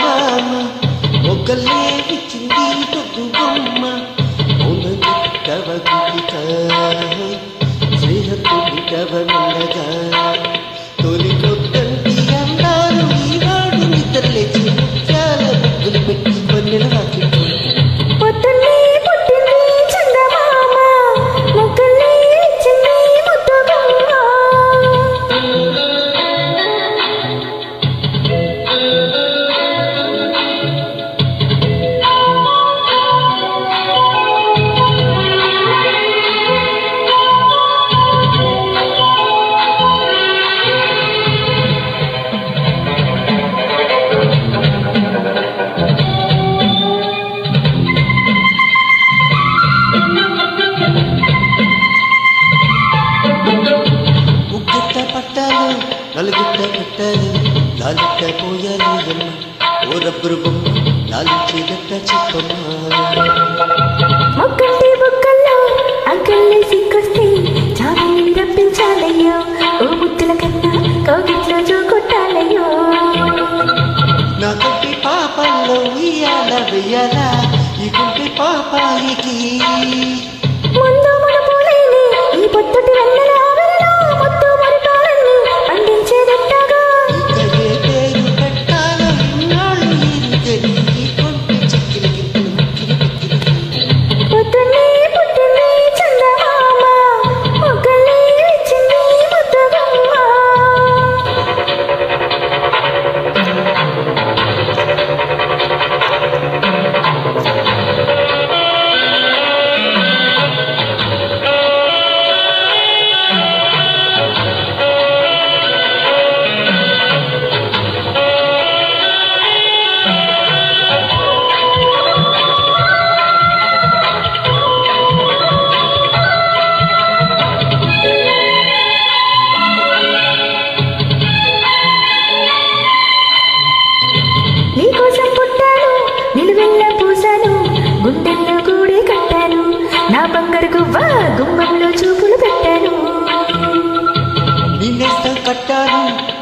రామ ఒకలే ఇచ్చింది పొద్దుమ్మ మౌనని కవ గుడిక. స్నేహతుడి కవ మెల్లగా నలుగుట విట్టలు లాలిట పోయలేయమ్మ ఓ రబ్బరు బొమ్మ లాలించేదట చెప్పమ్మ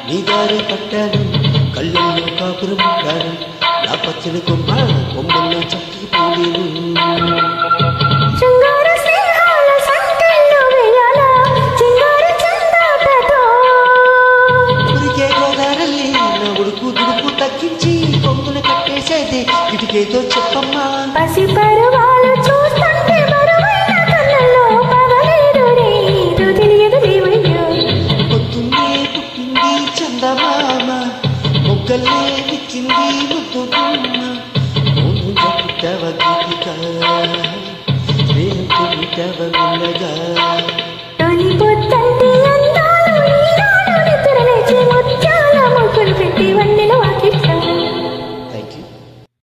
నీగారి పట్టాను కళ్ళల్లో కాపురం నా పచ్చని కొమ్మ కొమ్మల్లో చక్కి పోలేను చందమామ మొగ్గలే ఇచ్చింది ముద్దుగుమ్మ. ముందుకవ గీతిక రేపు కవ మిల్లగా తొలి పొత్తలు